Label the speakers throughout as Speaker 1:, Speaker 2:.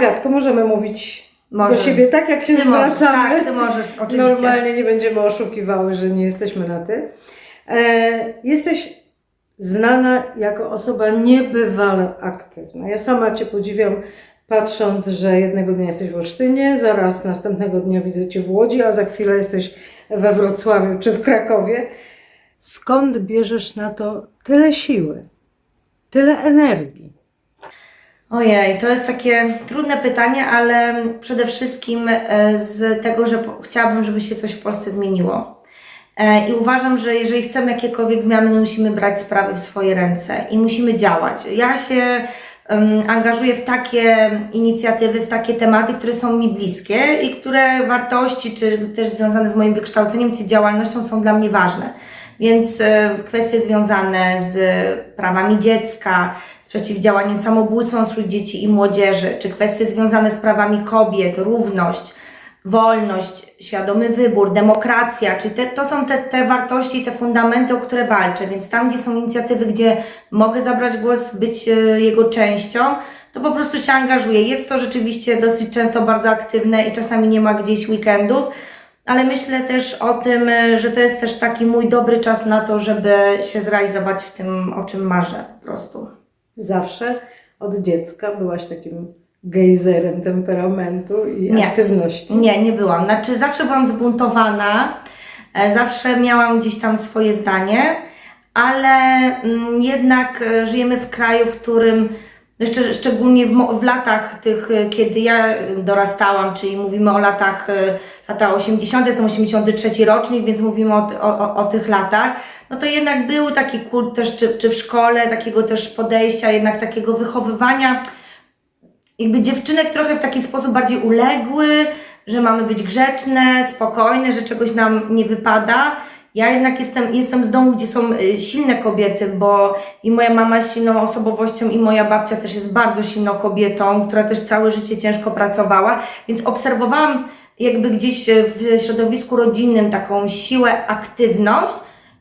Speaker 1: Agatko, możemy mówić
Speaker 2: Możemy.
Speaker 1: do siebie tak, jak się
Speaker 2: Ty możesz,
Speaker 1: zwracamy.
Speaker 2: tak, ty możesz, oczywiście.
Speaker 1: Normalnie nie będziemy oszukiwały, że nie jesteśmy na ty. E, jesteś znana jako osoba niebywale aktywna. Ja sama Cię podziwiam, patrząc, że jednego dnia jesteś w Olsztynie, zaraz następnego dnia widzę Cię w Łodzi, a za chwilę jesteś we Wrocławiu czy w Krakowie. Skąd bierzesz na to tyle siły, tyle energii?
Speaker 2: Ojej, to jest takie trudne pytanie, ale przede wszystkim e, z tego, że chciałabym, żeby się coś w Polsce zmieniło. E, I uważam, że jeżeli chcemy jakiekolwiek zmiany, musimy brać sprawy w swoje ręce i musimy działać. Ja się angażuję w takie inicjatywy, w takie tematy, które są mi bliskie i które wartości, czy też związane z moim wykształceniem, czy działalnością są dla mnie ważne. Więc e, kwestie związane z prawami dziecka, przeciwdziałaniem samobójstwom wśród dzieci i młodzieży, czy kwestie związane z prawami kobiet, równość, wolność, świadomy wybór, demokracja, czy te, to są te, te wartości i te fundamenty, o które walczę. Więc tam, gdzie są inicjatywy, gdzie mogę zabrać głos, być e, jego częścią, to po prostu się angażuję. Jest to rzeczywiście dosyć często bardzo aktywne i czasami nie ma gdzieś weekendów, ale myślę też o tym, e, że to jest też taki mój dobry czas na to, żeby się zrealizować w tym, o czym marzę po prostu.
Speaker 1: Zawsze od dziecka byłaś takim gejzerem temperamentu i
Speaker 2: Nie.
Speaker 1: aktywności.
Speaker 2: Nie, nie byłam. Znaczy, zawsze byłam zbuntowana, e, zawsze miałam gdzieś tam swoje zdanie, ale mm, jednak e, żyjemy w kraju, w którym jeszcze szczególnie w, w latach tych, e, kiedy ja dorastałam, czyli mówimy o latach, e, lata 80., jestem 83 rocznik, więc mówimy o, o, o tych latach, no to jednak był taki kult też, czy, czy w szkole, takiego też podejścia, jednak takiego wychowywania, jakby dziewczynek trochę w taki sposób bardziej uległy, że mamy być grzeczne, spokojne, że czegoś nam nie wypada. Ja jednak jestem, jestem z domu, gdzie są y, silne kobiety, bo i moja mama jest silną osobowością, i moja babcia też jest bardzo silną kobietą, która też całe życie ciężko pracowała, więc obserwowałam jakby gdzieś y, w środowisku rodzinnym taką siłę, aktywność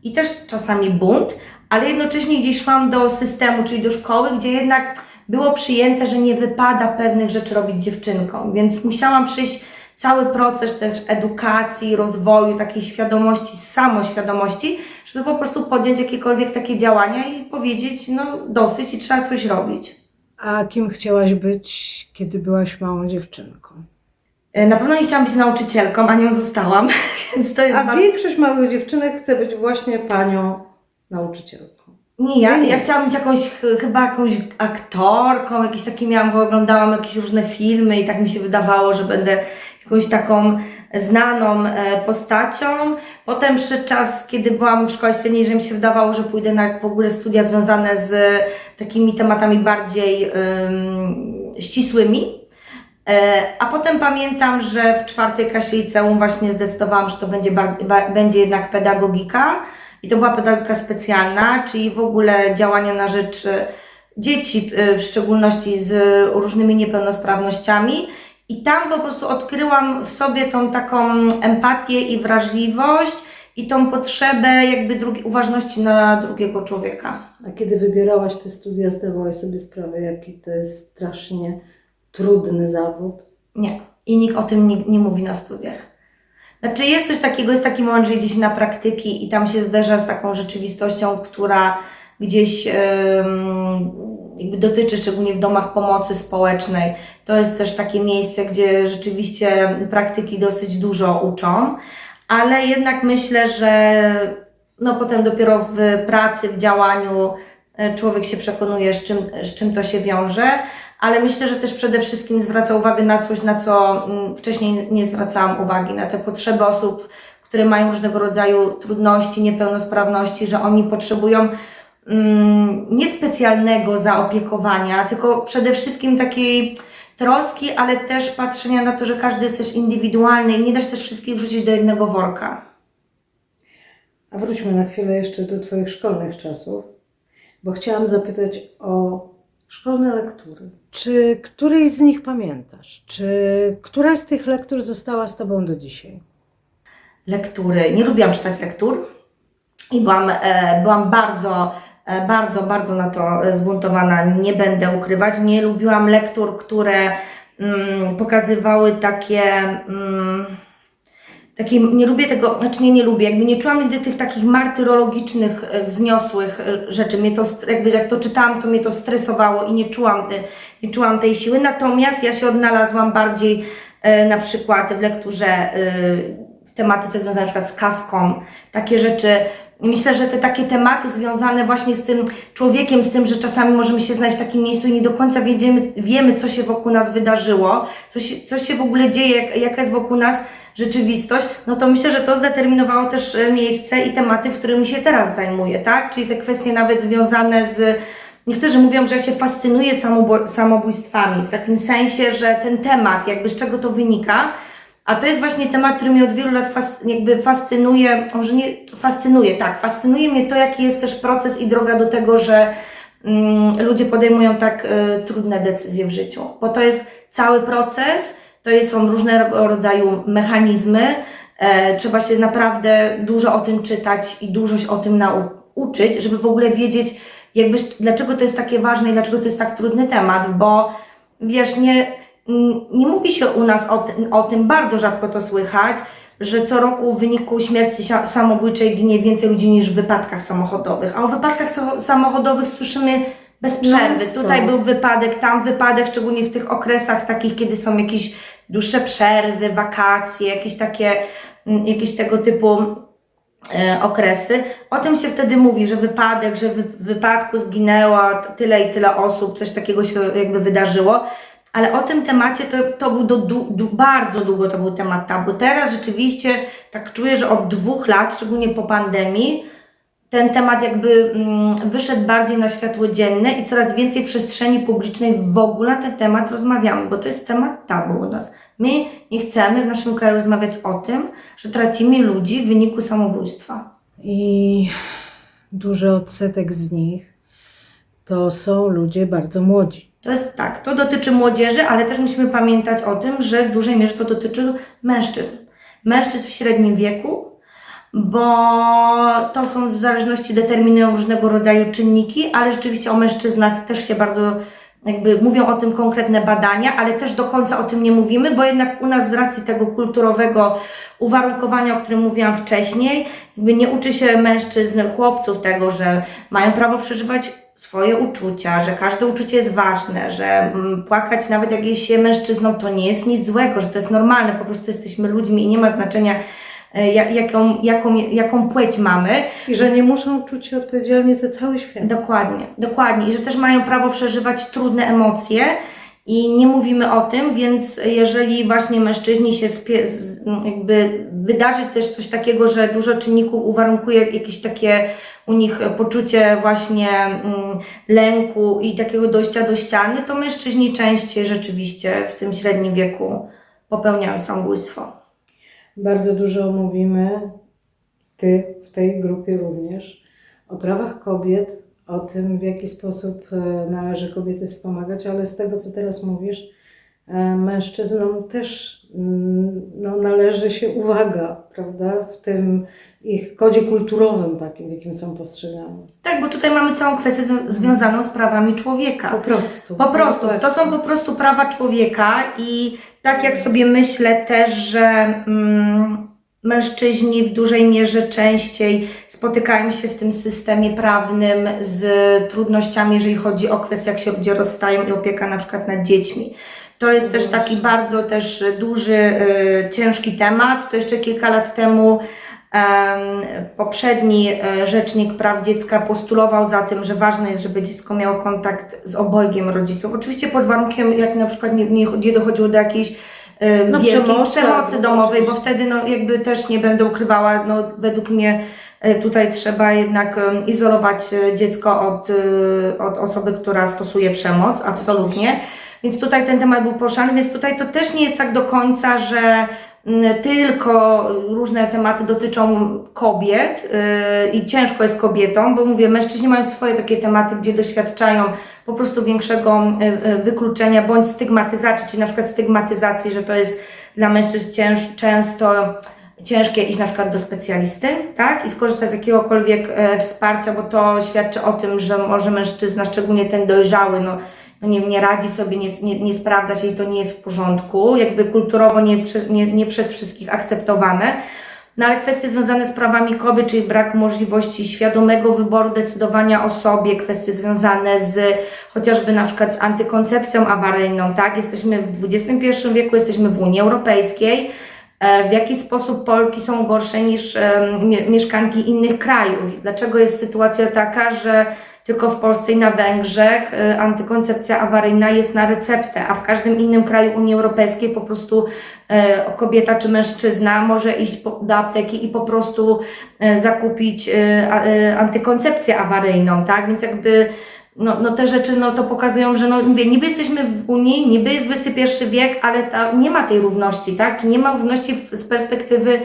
Speaker 2: i też czasami bunt, ale jednocześnie gdzieś szłam do systemu, czyli do szkoły, gdzie jednak było przyjęte, że nie wypada pewnych rzeczy robić dziewczynkom, więc musiałam przejść cały proces też edukacji, rozwoju, takiej świadomości, samoświadomości, żeby po prostu podjąć jakiekolwiek takie działania i powiedzieć, no dosyć i trzeba coś robić.
Speaker 1: A kim chciałaś być, kiedy byłaś małą dziewczynką?
Speaker 2: E, Na pewno nie chciałam być nauczycielką, a nią zostałam, więc to jest
Speaker 1: A
Speaker 2: bardzo...
Speaker 1: większość małych dziewczynek chce być właśnie panią nauczycielką.
Speaker 2: Nie, ja, ja chciałam być jakąś, ch- chyba jakąś aktorką, jakieś takie miałam, bo oglądałam jakieś różne filmy i tak mi się wydawało, że będę jakąś taką znaną e, postacią. Potem przyszedł czas, kiedy byłam w szkole średniej, że mi się wydawało, że pójdę na w ogóle studia związane z takimi tematami bardziej ym, ścisłymi. E, A potem pamiętam, że w czwartej klasie liceum właśnie zdecydowałam, że to będzie, będzie jednak pedagogika. I to była pedagogika specjalna, czyli w ogóle działania na rzecz e, dzieci, w szczególności z różnymi niepełnosprawnościami. I tam po prostu odkryłam w sobie tą taką empatię i wrażliwość i tą potrzebę jakby drugi, uważności na drugiego człowieka.
Speaker 1: A kiedy wybierałaś te studia, zdawałaś sobie sprawę, jaki to jest strasznie trudny zawód?
Speaker 2: Nie. I nikt o tym nie, nie mówi na studiach. Znaczy jest coś takiego, jest taki moment, że idzie się na praktyki i tam się zderza z taką rzeczywistością, która gdzieś em, jakby dotyczy, szczególnie w domach pomocy społecznej. To jest też takie miejsce, gdzie rzeczywiście praktyki dosyć dużo uczą, ale jednak myślę, że no potem dopiero w pracy, w działaniu e, człowiek się przekonuje, z czym, z czym to się wiąże, ale myślę, że też przede wszystkim zwraca uwagę na coś, na co mm, wcześniej nie zwracałam uwagi, na te potrzeby osób, które mają różnego rodzaju trudności, niepełnosprawności, że oni potrzebują mm, nie specjalnego zaopiekowania, tylko przede wszystkim takiej troski, ale też patrzenia na to, że każdy jest też indywidualny i nie da się też wszystkich wrzucić do jednego worka.
Speaker 1: A wróćmy na chwilę jeszcze do Twoich szkolnych czasów, bo chciałam zapytać o szkolne lektury. Czy któryś z nich pamiętasz? Czy któraś z tych lektur została z Tobą do dzisiaj?
Speaker 2: lektury. Nie lubiłam czytać lektur i byłam, e, byłam bardzo, bardzo, bardzo na to e, zbuntowana. Nie będę ukrywać. Nie lubiłam lektur, które mm, pokazywały takie. Mm, nie lubię tego, znaczy nie, nie lubię, jakby nie czułam nigdy tych takich martyrologicznych, e, wzniosłych e, rzeczy. Mnie to, jakby jak to czytałam, to mnie to stresowało i nie czułam, te, nie czułam tej siły. Natomiast ja się odnalazłam bardziej e, na przykład w lekturze e, tematyce związanej na przykład z kawką, takie rzeczy. Myślę, że te takie tematy związane właśnie z tym człowiekiem, z tym, że czasami możemy się znaleźć w takim miejscu i nie do końca wiedziemy, wiemy, co się wokół nas wydarzyło, co się, co się w ogóle dzieje, jak, jaka jest wokół nas rzeczywistość, no to myślę, że to zdeterminowało też e, miejsce i tematy, w którymi się teraz zajmuję, tak? Czyli te kwestie nawet związane z. Niektórzy mówią, że ja się fascynuję samobójstwami, w takim sensie, że ten temat, jakby z czego to wynika, a to jest właśnie temat, który mnie od wielu lat fas, jakby fascynuje, może nie fascynuje, tak, fascynuje mnie to, jaki jest też proces i droga do tego, że mm, ludzie podejmują tak y, trudne decyzje w życiu, bo to jest cały proces, to jest, są różnego rodzaju mechanizmy, e, trzeba się naprawdę dużo o tym czytać i dużo o tym nauczyć, żeby w ogóle wiedzieć, jakby, dlaczego to jest takie ważne i dlaczego to jest tak trudny temat, bo wiesz, nie, nie mówi się u nas o, tym- o tym, bardzo rzadko to słychać, że co roku w wyniku śmierci samobójczej ginie więcej ludzi niż w wypadkach samochodowych. A o wypadkach sa- samochodowych słyszymy bez przerwy.
Speaker 1: Non-stop.
Speaker 2: Tutaj był wypadek, tam wypadek, szczególnie w tych okresach takich, kiedy są jakieś dłuższe przerwy, wakacje, jakieś takie, jakieś tego typu e, okresy. O tym się wtedy mówi, że wypadek, że w wypadku zginęło tyle i tyle osób, coś takiego się jakby wydarzyło. Ale o tym temacie to, to był do, du, bardzo długo to był temat tabu. Teraz rzeczywiście tak czuję, że od dwóch lat, szczególnie po pandemii, ten temat jakby mm, wyszedł bardziej na światło dzienne i coraz więcej przestrzeni publicznej w ogóle na ten temat rozmawiamy, bo to jest temat tabu u nas. My nie chcemy w naszym kraju rozmawiać o tym, że tracimy ludzi w wyniku samobójstwa.
Speaker 1: I duży odsetek z nich to są ludzie bardzo młodzi.
Speaker 2: To jest tak, to dotyczy młodzieży, ale też musimy pamiętać o tym, że w dużej mierze to dotyczy mężczyzn. Mężczyzn w średnim wieku, bo to są w zależności determinują różnego rodzaju czynniki, ale rzeczywiście o mężczyznach też się bardzo jakby mówią o tym konkretne badania, ale też do końca o tym nie mówimy, bo jednak u nas z racji tego kulturowego uwarunkowania, o którym mówiłam wcześniej, jakby nie uczy się mężczyzn, chłopców tego, że mają prawo przeżywać swoje uczucia, że każde uczucie jest ważne, że mm, płakać nawet jak jest się mężczyzną to nie jest nic złego, że to jest normalne, po prostu jesteśmy ludźmi i nie ma znaczenia e, ja- jaką, jaką, jaką płeć mamy.
Speaker 1: I że nie muszą czuć się odpowiedzialni za cały świat.
Speaker 2: Dokładnie, dokładnie. I że też mają prawo przeżywać trudne emocje i nie mówimy o tym, więc jeżeli właśnie mężczyźni się spie, jakby wydarzy też coś takiego, że dużo czynników uwarunkuje jakieś takie u nich poczucie właśnie mm, lęku i takiego dojścia do ściany, to mężczyźni częściej rzeczywiście w tym średnim wieku popełniają samobójstwo.
Speaker 1: Bardzo dużo mówimy, ty w tej grupie również, o prawach kobiet, o tym, w jaki sposób e, należy kobiety wspomagać, ale z tego, co teraz mówisz, e, mężczyznom też mm, no, należy się uwaga, prawda, w tym ich kodzie kulturowym takim, w jakim są postrzegani.
Speaker 2: Tak, bo tutaj mamy całą kwestię zwią- związaną z prawami człowieka.
Speaker 1: Po prostu.
Speaker 2: Po prostu, to są po prostu prawa człowieka i tak jak sobie myślę też, że mm, mężczyźni w dużej mierze częściej spotykają się w tym systemie prawnym z trudnościami, jeżeli chodzi o kwestię, jak się ludzie rozstają i opieka na przykład nad dziećmi. To jest też taki bardzo też duży, y, ciężki temat. To jeszcze kilka lat temu Em, poprzedni e, rzecznik praw dziecka postulował za tym, że ważne jest, żeby dziecko miało kontakt z obojgiem rodziców. Oczywiście pod warunkiem, jak na przykład nie, nie, dochodziło do jakiejś
Speaker 1: No,
Speaker 2: wielkiej
Speaker 1: przemocy,
Speaker 2: przemocy, domowej, bo wtedy no, jakby też nie będę ukrywała, no, według mnie e, tutaj trzeba jednak izolować e, dziecko od, e, od osoby, która stosuje przemoc, absolutnie. Więc tutaj ten temat był poruszany, więc tutaj to też nie jest tak do końca, że tylko różne tematy dotyczą kobiet yy, i ciężko jest kobietom, bo mówię, mężczyźni mają swoje takie tematy, gdzie doświadczają po prostu większego yy, yy, wykluczenia bądź stygmatyzacji, czyli na przykład stygmatyzacji, że to jest dla mężczyzn cięż, często ciężkie iść na przykład do specjalisty, tak? I skorzystać z jakiegokolwiek e, wsparcia, bo to świadczy o tym, że może mężczyzna, szczególnie ten dojrzały, no no nie, nie radzi sobie, nie, nie, nie sprawdza się i to nie jest w porządku, jakby kulturowo nie, nie, nie przez wszystkich akceptowane. No ale kwestie związane z prawami kobiet, czyli brak możliwości świadomego wyboru, decydowania o sobie, kwestie związane z chociażby na przykład z antykoncepcją awaryjną, tak? Jesteśmy w XXI wieku, jesteśmy w Unii Europejskiej. E, W jaki sposób Polki są gorsze niż mieszkanki innych krajów? Dlaczego jest sytuacja taka, że tylko w Polsce i na Węgrzech e, antykoncepcja awaryjna jest na receptę, a w każdym innym kraju Unii Europejskiej po prostu e, kobieta czy mężczyzna może iść do apteki i po prostu e, zakupić antykoncepcję awaryjną, tak? Więc jakby no, no te rzeczy no, to pokazują, że no, mówię, niby jesteśmy w Unii, niby jest XXI wiek, ale ta, nie ma tej równości, tak? Czy nie ma równości w, z perspektywy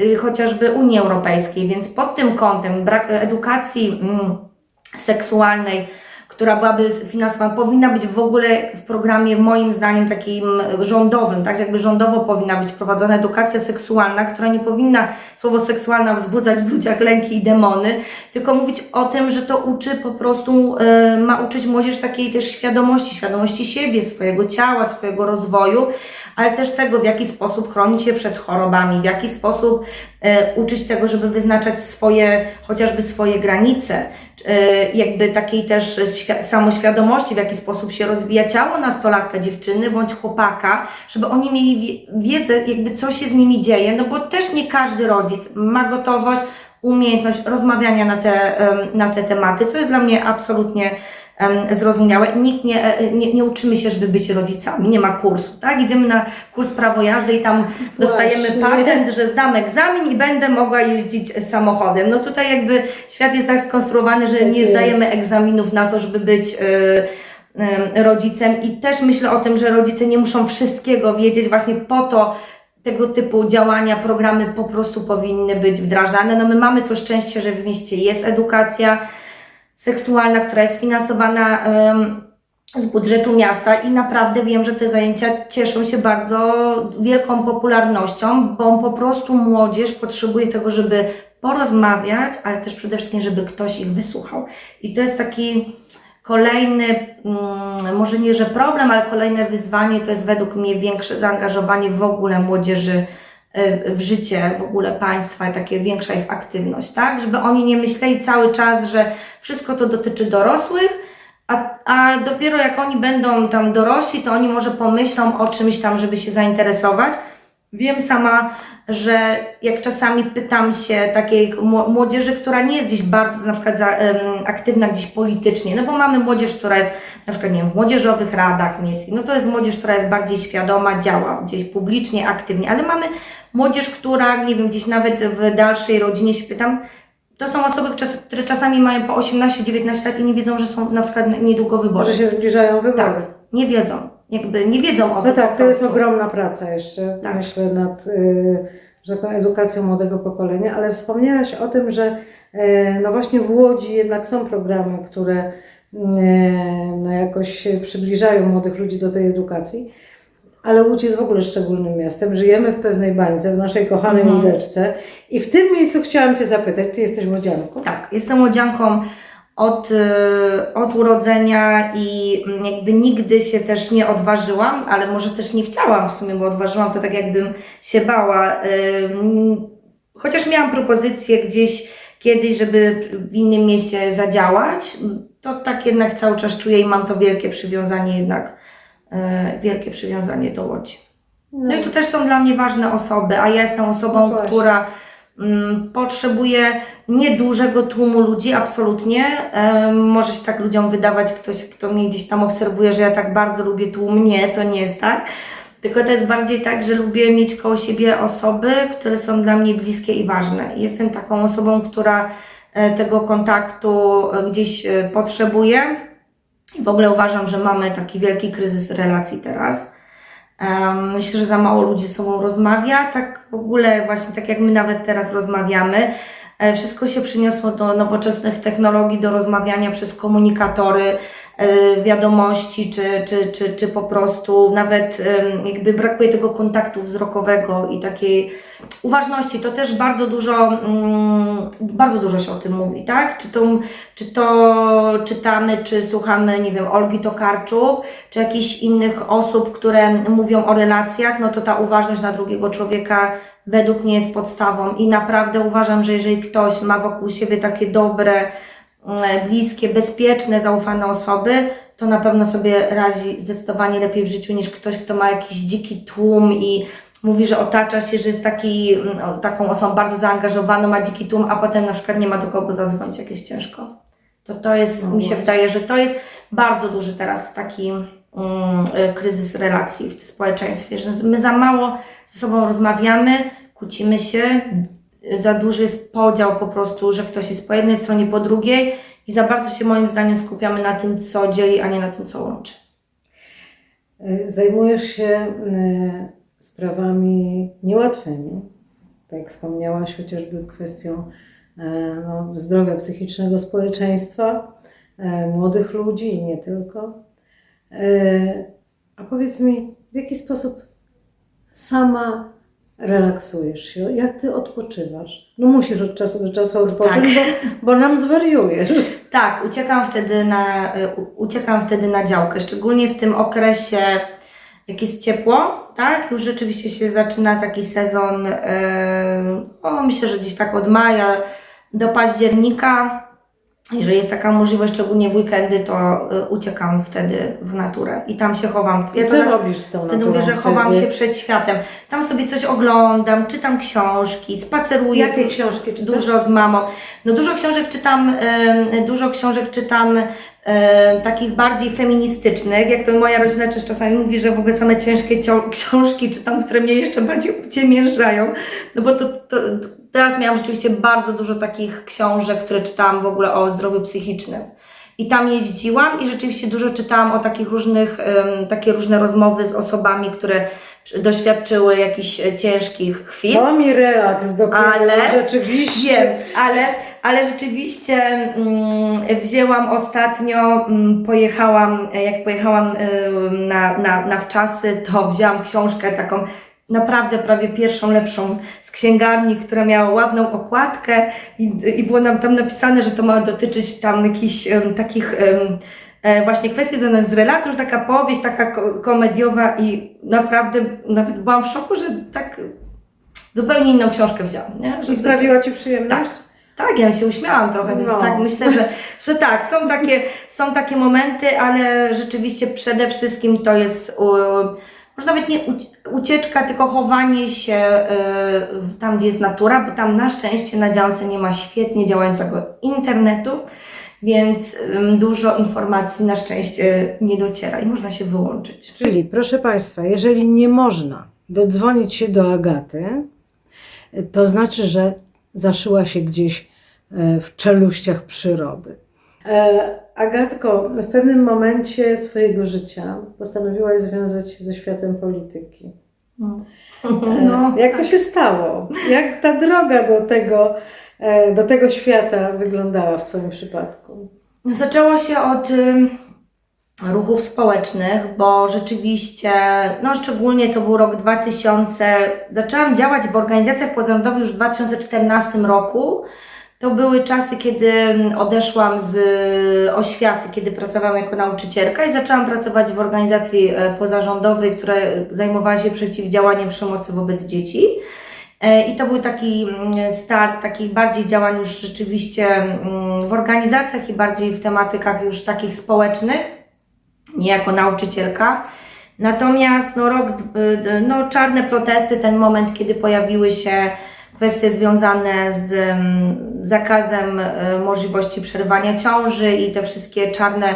Speaker 2: y, chociażby Unii Europejskiej, więc pod tym kątem brak edukacji mm, seksualnej, która byłaby finansowana, powinna być w ogóle w programie moim zdaniem takim rządowym, tak? Jakby rządowo powinna być prowadzona edukacja seksualna, która nie powinna słowo seksualna wzbudzać w ludziach lęki i demony, tylko mówić o tym, że to uczy po prostu, e, ma uczyć młodzież takiej też świadomości, świadomości siebie, swojego ciała, swojego rozwoju, ale też tego, w jaki sposób chronić się przed chorobami, w jaki sposób e, uczyć tego, żeby wyznaczać swoje, chociażby swoje granice, e, jakby takiej też świ- samoświadomości, w jaki sposób się rozwija ciało nastolatka, dziewczyny bądź chłopaka, żeby oni mieli wie- wiedzę, jakby co się z nimi dzieje, no bo też nie każdy rodzic ma gotowość, umiejętność rozmawiania na te, na te tematy, co jest dla mnie absolutnie zrozumiałe. Nikt nie, e, nie, nie uczymy się, żeby być rodzicami, nie ma kursu, tak? Idziemy na kurs prawo jazdy i tam dostajemy
Speaker 1: Właśnie.
Speaker 2: patent, że zdam egzamin i będę mogła jeździć samochodem. No tutaj jakby świat jest tak skonstruowany, że
Speaker 1: Tak
Speaker 2: nie zdajemy egzaminów na to, żeby być y, rodzicem i też myślę o tym, że rodzice nie muszą wszystkiego wiedzieć właśnie po to, tego typu działania, programy po prostu powinny być wdrażane. No my mamy to szczęście, że w mieście jest edukacja seksualna, która jest finansowana z budżetu miasta i naprawdę wiem, że te zajęcia cieszą się bardzo wielką popularnością, bo po prostu młodzież potrzebuje tego, żeby porozmawiać, ale też przede wszystkim, żeby ktoś ich wysłuchał. I to jest taki kolejny, mm, może nie, że problem, ale kolejne wyzwanie to jest według mnie większe zaangażowanie w ogóle młodzieży w życie w ogóle państwa i takie większa ich aktywność, tak? Żeby oni nie myśleli cały czas, że wszystko to dotyczy dorosłych, a, a dopiero jak oni będą tam dorośli, to oni może pomyślą o czymś tam, żeby się zainteresować. Wiem sama, że jak czasami pytam się takiej mło- młodzieży, która nie jest gdzieś bardzo na przykład za, em, aktywna gdzieś politycznie, no bo mamy młodzież, która jest na przykład nie wiem, w młodzieżowych radach miejskich, no to jest młodzież, która jest bardziej świadoma, działa gdzieś publicznie, aktywnie, ale mamy młodzież, która nie wiem, gdzieś nawet w dalszej rodzinie się pytam, to są osoby, które czasami mają po 18-19 lat i nie wiedzą, że są na przykład niedługo wybory.
Speaker 1: Może się zbliżają wybory.
Speaker 2: Tak, nie wiedzą. Jakby nie wiedzą o tym.
Speaker 1: No tak, to jest ogromna praca jeszcze,
Speaker 2: Tak.
Speaker 1: myślę, nad y, że tak powiem, edukacją młodego pokolenia, ale wspomniałaś o tym, że e, no właśnie w Łodzi jednak są programy, które e, no jakoś przybliżają młodych ludzi do tej edukacji, ale Łódź jest w ogóle szczególnym miastem. Żyjemy w pewnej bańce, w naszej kochanej
Speaker 2: Mhm.
Speaker 1: łódeczce i w tym miejscu chciałam Cię zapytać, Ty jesteś łodzianką?
Speaker 2: Tak, jestem łodzianką od, y, od urodzenia i jakby nigdy się też nie odważyłam, ale może też nie chciałam w sumie, bo odważyłam to tak jakbym się bała. Ym, Chociaż miałam propozycję gdzieś kiedyś, żeby w innym mieście zadziałać, to tak jednak cały czas czuję i mam to wielkie przywiązanie jednak, e, wielkie przywiązanie do Łodzi. No i tu też są dla mnie ważne osoby, a ja jestem
Speaker 1: No
Speaker 2: osobą,
Speaker 1: właśnie.
Speaker 2: która potrzebuje niedużego tłumu ludzi, absolutnie. Może się tak ludziom wydawać, ktoś, kto mnie gdzieś tam obserwuje, że ja tak bardzo lubię tłum. Nie, to nie jest tak. Tylko to jest bardziej tak, że lubię mieć koło siebie osoby, które są dla mnie bliskie i ważne. Jestem taką osobą, która e, tego kontaktu e, gdzieś e, potrzebuje. W ogóle uważam, że mamy taki wielki kryzys relacji teraz. Myślę, że za mało ludzi ze sobą rozmawia. Tak w ogóle, właśnie tak jak my nawet teraz rozmawiamy, e, wszystko się przyniosło do nowoczesnych technologii, do rozmawiania przez komunikatory. E, wiadomości, czy, czy, czy, czy po prostu nawet jakby brakuje tego kontaktu wzrokowego i takiej uważności. To też bardzo dużo, mm, bardzo dużo się o tym mówi, tak? Czy to, czy to czytamy, czy słuchamy, nie wiem, Olgi Tokarczuk, czy jakichś innych osób, które mówią o relacjach, no to ta uważność na drugiego człowieka według mnie jest podstawą i naprawdę uważam, że jeżeli ktoś ma wokół siebie takie dobre, bliskie, bezpieczne, zaufane osoby, to na pewno sobie radzi zdecydowanie lepiej w życiu niż ktoś, kto ma jakiś dziki tłum i mówi, że otacza się, że jest taki, mm, taką osobą bardzo zaangażowaną, ma dziki tłum, a potem na przykład nie ma do kogo zadzwonić, jak jest ciężko. To to jest,
Speaker 1: No
Speaker 2: mi się
Speaker 1: właśnie.
Speaker 2: wydaje, że to jest bardzo duży teraz taki y, kryzys relacji w społeczeństwie, że my za mało ze sobą rozmawiamy, kłócimy się, za duży jest podział po prostu, że ktoś jest po jednej stronie, po drugiej i za bardzo się moim zdaniem skupiamy na tym, co dzieli, a nie na tym, co łączy.
Speaker 1: Zajmujesz się y, sprawami niełatwymi, tak jak wspomniałaś, chociażby kwestią y, no, zdrowia psychicznego społeczeństwa, y, młodych ludzi i nie tylko. A powiedz mi, w jaki sposób sama relaksujesz się? Jak ty odpoczywasz? No musisz od czasu do czasu odpocząć,
Speaker 2: Tak.
Speaker 1: bo, bo nam zwariujesz.
Speaker 2: Tak, uciekam wtedy na, uciekam wtedy na działkę, szczególnie w tym okresie, jak jest ciepło, tak? Już rzeczywiście się zaczyna taki sezon, yy, o myślę, że gdzieś tak od maja do października. Jeżeli jest taka możliwość, szczególnie w weekendy, to y, uciekam wtedy w naturę i tam się chowam. To
Speaker 1: co robisz z tą
Speaker 2: Wtedy
Speaker 1: naturą
Speaker 2: mówię, że chowam
Speaker 1: wtedy?
Speaker 2: się przed światem. Tam sobie coś oglądam, czytam książki, spaceruję.
Speaker 1: Jakie książki czytasz?
Speaker 2: Dużo z mamą. No dużo książek czytam, dużo książek czytam em, takich bardziej feministycznych, jak to moja rodzina też czasami mówi, że w ogóle same ciężkie książki czytam, które mnie jeszcze bardziej uciemiężają, no bo to, to, teraz miałam rzeczywiście bardzo dużo takich książek, które czytałam w ogóle o zdrowiu psychicznym. I tam jeździłam i rzeczywiście dużo czytałam o takich różnych, em, takie różne rozmowy z osobami, które doświadczyły jakichś e, ciężkich chwil.
Speaker 1: To mi relaks dopiero,
Speaker 2: Ale-
Speaker 1: rzeczywiście.
Speaker 2: Wiem, ale, ale rzeczywiście mm, wzięłam ostatnio, mm, pojechałam, e, jak pojechałam ym, na, na, na wczasy, to wzięłam książkę taką naprawdę prawie pierwszą, lepszą z księgarni, która miała ładną okładkę i, i było nam tam napisane, że to ma dotyczyć tam jakichś em, takich e, właśnie kwestii związanych z relacją, że taka powieść, taka ko- komediowa i naprawdę nawet byłam w szoku, że tak zupełnie inną książkę wzięłam, nie?
Speaker 1: I
Speaker 2: Żeby-
Speaker 1: sprawiła Ci przyjemność?
Speaker 2: tak, ja się uśmiałam trochę, więc
Speaker 1: No.
Speaker 2: tak myślę, że, że tak, są takie, są takie momenty, ale rzeczywiście przede wszystkim to jest u, może nawet nie uci- ucieczka, tylko chowanie się y, tam, gdzie jest natura, bo tam na szczęście na działce nie ma świetnie działającego internetu, więc ym, dużo informacji na szczęście nie dociera i można się wyłączyć.
Speaker 1: Czyli, proszę Państwa, jeżeli nie można dodzwonić się do Agaty, to znaczy, że zaszyła się gdzieś w czeluściach przyrody. E, Agatko, w pewnym momencie swojego życia postanowiłaś związać się ze światem polityki. E,
Speaker 2: No,
Speaker 1: Jak to się stało? Jak ta droga do tego, e, do tego świata wyglądała w Twoim przypadku?
Speaker 2: Zaczęło się od ruchów społecznych, bo rzeczywiście, no szczególnie to był rok 2000, zaczęłam działać w organizacjach pozarządowych już w 2014 roku. To były czasy, kiedy odeszłam z oświaty, kiedy pracowałam jako nauczycielka i zaczęłam pracować w organizacji e, pozarządowej, która zajmowała się przeciwdziałaniem przemocy wobec dzieci. E, I to był taki mm, start takich bardziej działań już rzeczywiście mm, w organizacjach i bardziej w tematykach już takich społecznych, nie jako nauczycielka. Natomiast no, rok, no, czarne protesty, ten moment, kiedy pojawiły się kwestie związane z mm, zakazem e, możliwości przerywania ciąży i te wszystkie czarne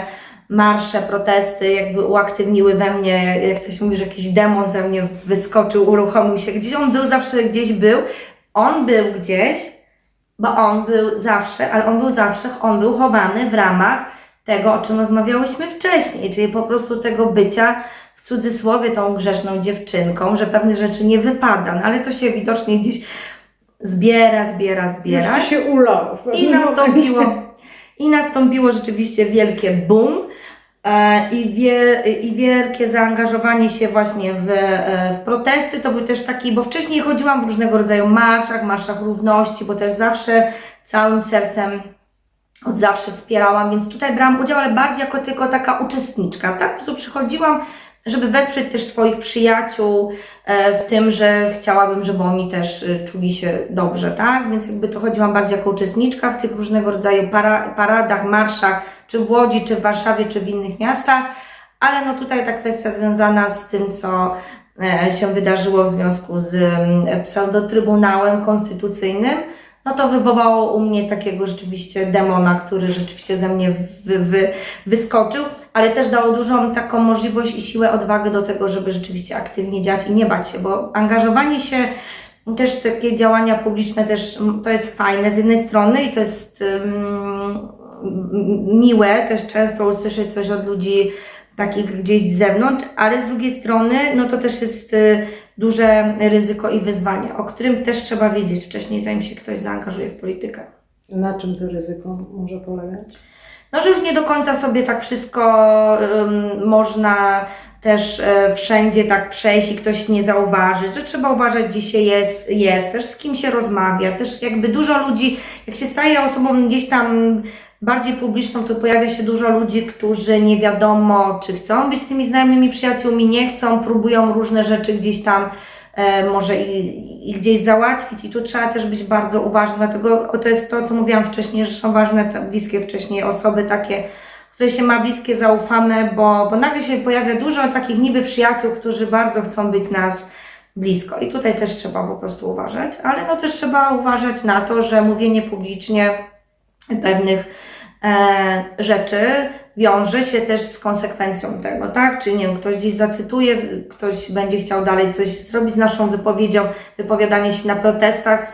Speaker 2: marsze, protesty jakby uaktywniły we mnie, jak ktoś mówi, że jakiś demon ze mnie wyskoczył, uruchomił się. Gdzieś on był, zawsze gdzieś był. On był gdzieś, bo on był zawsze, ale on był zawsze, on był chowany w ramach tego, o czym rozmawiałyśmy wcześniej, czyli po prostu tego bycia w cudzysłowie tą grzeszną dziewczynką, że pewnych rzeczy nie wypada, no ale to się widocznie gdzieś zbiera, zbiera, zbiera.
Speaker 1: Już się ulał.
Speaker 2: I nastąpiło. I nastąpiło rzeczywiście wielkie boom. E, I, wie, I wielkie zaangażowanie się właśnie w, e, w protesty to był też taki, bo wcześniej chodziłam w różnego rodzaju marszach, marszach równości, bo też zawsze całym sercem od zawsze wspierałam, więc tutaj brałam udział, ale bardziej jako tylko taka uczestniczka, tak? Po prostu przychodziłam, żeby wesprzeć też swoich przyjaciół e, w tym, że chciałabym, żeby oni też e, czuli się dobrze, tak? Więc jakby to chodziłam bardziej jako uczestniczka w tych różnego rodzaju para, paradach, marszach, czy w Łodzi, czy w Warszawie, czy w innych miastach, ale no tutaj ta kwestia związana z tym, co e, się wydarzyło w związku z mm, pseudotrybunałem konstytucyjnym, no to wywołało u mnie takiego rzeczywiście demona, który rzeczywiście ze mnie wy, wy, wyskoczył, ale też dało dużą taką możliwość i siłę, odwagę do tego, żeby rzeczywiście aktywnie działać i nie bać się, bo angażowanie się, też takie działania publiczne też to jest fajne z jednej strony i to jest um, miłe też często usłyszeć coś od ludzi takich gdzieś z zewnątrz, ale z drugiej strony no to też jest y, duże ryzyko i wyzwanie, o którym też trzeba wiedzieć wcześniej, zanim się ktoś zaangażuje w politykę.
Speaker 1: Na czym to ryzyko może polegać?
Speaker 2: No, że już nie do końca sobie tak wszystko ym, można też e, wszędzie tak przejść i ktoś nie zauważy, że trzeba uważać, gdzie się jest, jest, też z kim się rozmawia, też jakby dużo ludzi, jak się staje osobą gdzieś tam bardziej publiczną, to pojawia się dużo ludzi, którzy nie wiadomo, czy chcą być tymi znajomymi przyjaciółmi, nie chcą, próbują różne rzeczy gdzieś tam może i, i gdzieś załatwić i tu trzeba też być bardzo uważnym, dlatego to jest to, co mówiłam wcześniej, że są ważne te bliskie wcześniej osoby takie, które się ma bliskie, zaufane, bo, bo nagle się pojawia dużo takich niby przyjaciół, którzy bardzo chcą być nas blisko. I tutaj też trzeba po prostu uważać, ale no też trzeba uważać na to, że mówienie publicznie pewnych e, rzeczy wiąże się też z konsekwencją tego, tak? Czy nie wiem, ktoś gdzieś zacytuje, ktoś będzie chciał dalej coś zrobić z naszą wypowiedzią, wypowiadanie się na protestach,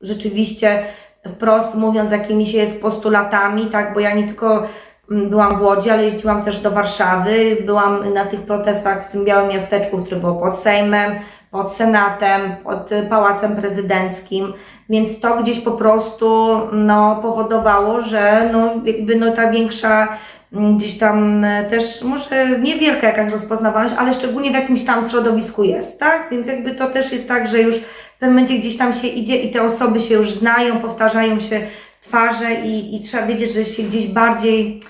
Speaker 2: rzeczywiście wprost mówiąc jakimiś jest postulatami, tak? Bo ja nie tylko byłam w Łodzi, ale jeździłam też do Warszawy, byłam na tych protestach w tym białym miasteczku, które było pod Sejmem, pod Senatem, pod y, Pałacem Prezydenckim, więc to gdzieś po prostu no, powodowało, że no, jakby no, ta większa mm, gdzieś tam e, też może niewielka jakaś rozpoznawalność, ale szczególnie w jakimś tam środowisku jest, tak? Więc jakby to też jest tak, że już w pewnym momencie gdzieś tam się idzie i te osoby się już znają, powtarzają się twarze i, i trzeba wiedzieć, że się gdzieś bardziej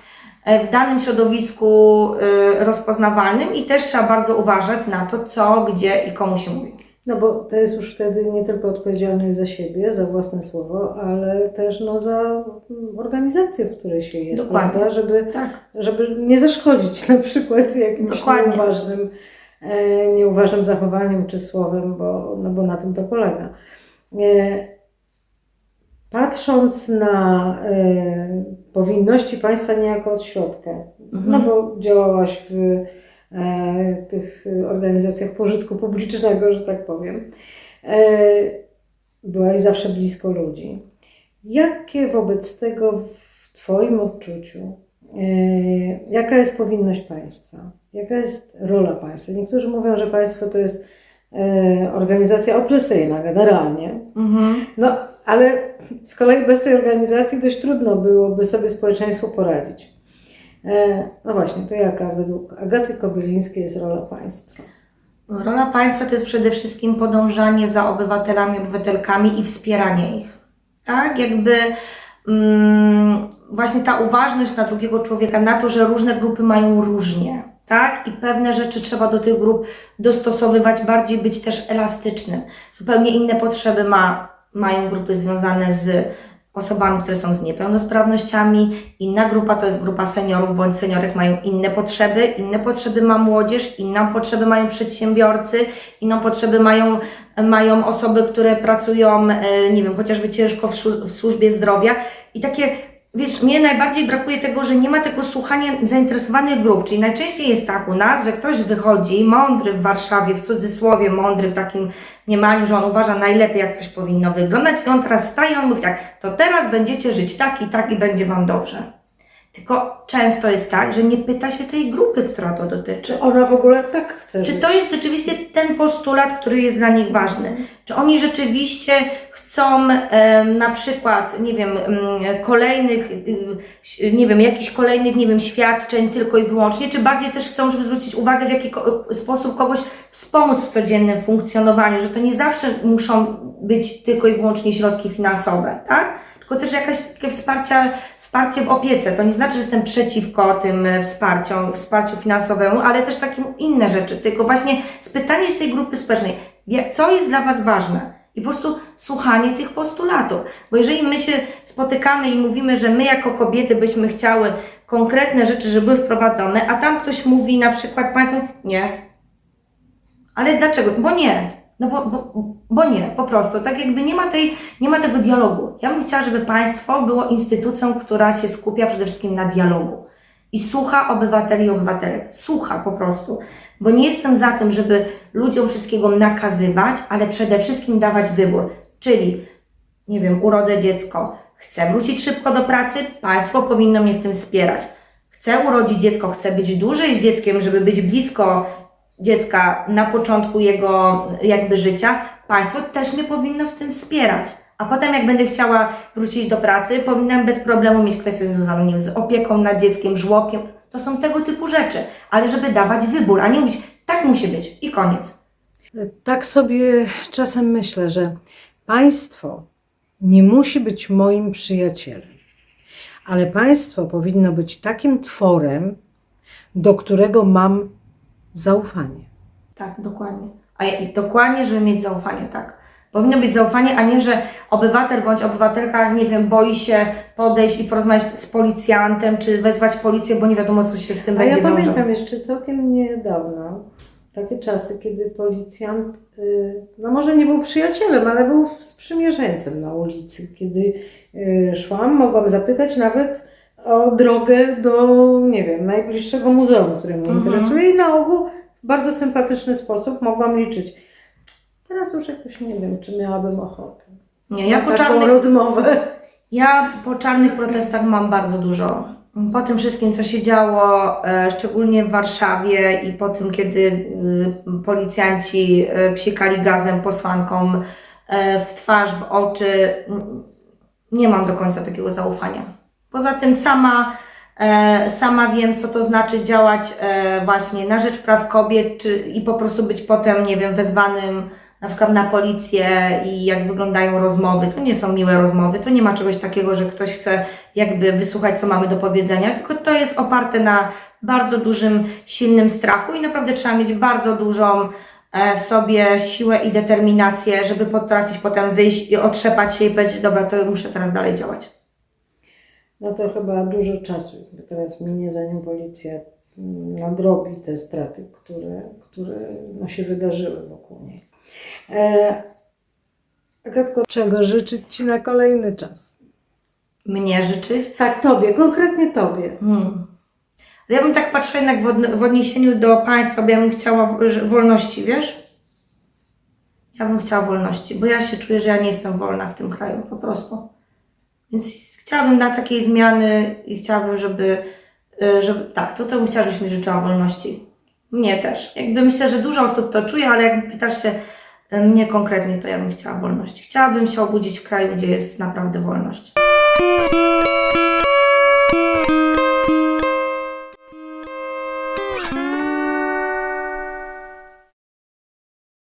Speaker 2: w danym środowisku y, rozpoznawalnym i też trzeba bardzo uważać na to, co, gdzie i komu się mówi.
Speaker 1: No bo to jest już wtedy nie tylko odpowiedzialność za siebie, za własne słowo, ale też no, za mm, organizację, w której się jest,
Speaker 2: Dokładnie.
Speaker 1: prawda? Żeby,
Speaker 2: Tak.
Speaker 1: żeby nie zaszkodzić na przykład jakimś
Speaker 2: Dokładnie.
Speaker 1: nieuważnym, e, nieuważnym zachowaniem czy słowem, bo, no bo na tym to polega. E, patrząc na e, powinności państwa niejako od środka,
Speaker 2: Mhm.
Speaker 1: no bo działałaś w e, tych organizacjach pożytku publicznego, że tak powiem, e, byłaś zawsze blisko ludzi. Jakie wobec tego w Twoim odczuciu, e, jaka jest powinność państwa? Jaka jest rola państwa? Niektórzy mówią, że państwo to jest e, organizacja opresyjna generalnie,
Speaker 2: Mhm.
Speaker 1: no, ale z kolei bez tej organizacji dość trudno byłoby sobie społeczeństwu poradzić. E, no właśnie, to jaka według Agaty Kobylińskiej jest rola państwa?
Speaker 2: Rola państwa to jest przede wszystkim podążanie za obywatelami, obywatelkami i wspieranie ich. Tak, jakby mm, właśnie ta uważność na drugiego człowieka, na to, że różne grupy mają różnie, tak? I pewne rzeczy trzeba do tych grup dostosowywać, bardziej być też elastycznym. Zupełnie inne potrzeby ma, mają grupy związane z osobami, które są z niepełnosprawnościami. Inna grupa to jest grupa seniorów bądź seniorek mają inne potrzeby. Inne potrzeby ma młodzież, inną potrzeby mają przedsiębiorcy, inną potrzeby mają, mają osoby, które pracują, e, nie wiem, chociażby ciężko w, w służbie zdrowia. I takie, wiesz, mnie najbardziej brakuje tego, że nie ma tego słuchania zainteresowanych grup. Czyli najczęściej jest tak u nas, że ktoś wychodzi mądry w Warszawie, w cudzysłowie mądry w takim mniemaniu, że on uważa najlepiej, jak coś powinno wyglądać i on teraz staje, on mówi tak, to teraz będziecie żyć tak i tak i będzie Wam dobrze. Tylko często jest tak, że nie pyta się tej grupy, która to dotyczy.
Speaker 1: Czy ona w ogóle tak chce
Speaker 2: Czy
Speaker 1: żyć?
Speaker 2: to jest rzeczywiście ten postulat, który jest dla nich ważny? Czy oni rzeczywiście chcą na przykład, nie wiem, em, kolejnych, nie wiem, jakichś kolejnych, nie wiem, świadczeń tylko i wyłącznie, czy bardziej też chcą, żeby zwrócić uwagę, w jaki sposób kogoś wspomóc w codziennym funkcjonowaniu, że to nie zawsze muszą być tylko i wyłącznie środki finansowe, tak? Tylko też jakaś takie wsparcie, wsparcie w opiece. To nie znaczy, że jestem przeciwko tym e, wsparciom, wsparciu finansowemu, ale też takim inne rzeczy. Tylko właśnie spytanie się tej grupy społecznej, co jest dla Was ważne? I po prostu słuchanie tych postulatów. Bo jeżeli my się spotykamy i mówimy, że my jako kobiety byśmy chciały konkretne rzeczy, żeby były wprowadzone, a tam ktoś mówi na przykład Państwu, nie. Ale dlaczego? Bo nie. No bo, bo, bo nie, po prostu. Tak jakby nie ma, tej, nie ma tego dialogu. Ja bym chciała, żeby państwo było instytucją, która się skupia przede wszystkim na dialogu. I słucha obywateli i obywatelek. Słucha po prostu. Bo nie jestem za tym, żeby ludziom wszystkiego nakazywać, ale przede wszystkim dawać wybór. Czyli, nie wiem, urodzę dziecko, chcę wrócić szybko do pracy, państwo powinno mnie w tym wspierać. Chcę urodzić dziecko, chcę być dłużej z dzieckiem, żeby być blisko dziecka na początku jego jakby życia, państwo też mnie powinno w tym wspierać. A potem jak będę chciała wrócić do pracy, powinnam bez problemu mieć nie wiem, z opieką nad dzieckiem, żłobkiem. To są tego typu rzeczy. Ale żeby dawać wybór, a nie mówić, tak musi być i koniec.
Speaker 1: Tak sobie czasem myślę, że państwo nie musi być moim przyjacielem, ale państwo powinno być takim tworem, do którego mam zaufanie.
Speaker 2: Tak, dokładnie. A ja, i dokładnie, żeby mieć zaufanie, tak. Powinno być zaufanie, a nie, że obywatel bądź obywatelka, nie wiem, boi się podejść i porozmawiać z policjantem, czy wezwać policję, bo nie wiadomo, co się z tym
Speaker 1: A ja
Speaker 2: będzie wiązało.
Speaker 1: pamiętam jeszcze całkiem niedawno takie czasy, kiedy policjant, y, no może nie był przyjacielem, ale był sprzymierzeńcem na ulicy. Kiedy y, szłam, mogłam zapytać nawet o drogę do, nie wiem, najbliższego muzeum, które mnie
Speaker 2: Mhm.
Speaker 1: interesuje i na ogół w bardzo sympatyczny sposób mogłam liczyć. Teraz już jakoś nie wiem, czy miałabym ochotę.
Speaker 2: Nie, ja po czarnych
Speaker 1: rozmowę.
Speaker 2: Ja po czarnych protestach mam bardzo dużo. Po tym wszystkim, co się działo, e, szczególnie w Warszawie i po tym, kiedy y, policjanci y, psikali gazem posłankom e, w twarz, w oczy, nie mam do końca takiego zaufania. Poza tym sama, e, sama wiem, co to znaczy działać e, właśnie na rzecz praw kobiet czy, i po prostu być potem, nie wiem, wezwanym na przykład na policję i jak wyglądają rozmowy. To nie są miłe rozmowy, to nie ma czegoś takiego, że ktoś chce jakby wysłuchać, co mamy do powiedzenia, tylko to jest oparte na bardzo dużym, silnym strachu i naprawdę trzeba mieć bardzo dużą e, w sobie siłę i determinację, żeby potrafić potem wyjść i otrzepać się i powiedzieć, dobra, to muszę teraz dalej działać.
Speaker 1: No to chyba dużo czasu teraz minie, zanim policja mm, nadrobi te straty, które, które no, się wydarzyły wokół niej. E, Agatko, czego życzyć Ci na kolejny czas?
Speaker 2: Mnie życzyć.
Speaker 1: Tak, Tobie, konkretnie Tobie.
Speaker 2: Hmm. Ja bym tak patrzyła jednak w, odn- w odniesieniu do państwa, bo ja bym chciała wolności, wiesz? Ja bym chciała wolności, bo ja się czuję, że ja nie jestem wolna w tym kraju, po prostu. Więc chciałabym na takiej zmiany i chciałabym, żeby, y, żeby tak, to, to bym chciała, żebyś mi życzyła wolności. Mnie też. Jakby myślę, że dużo osób to czuje, ale jak pytasz się mnie konkretnie, to ja bym chciała wolności. Chciałabym się obudzić w kraju, gdzie jest naprawdę wolność.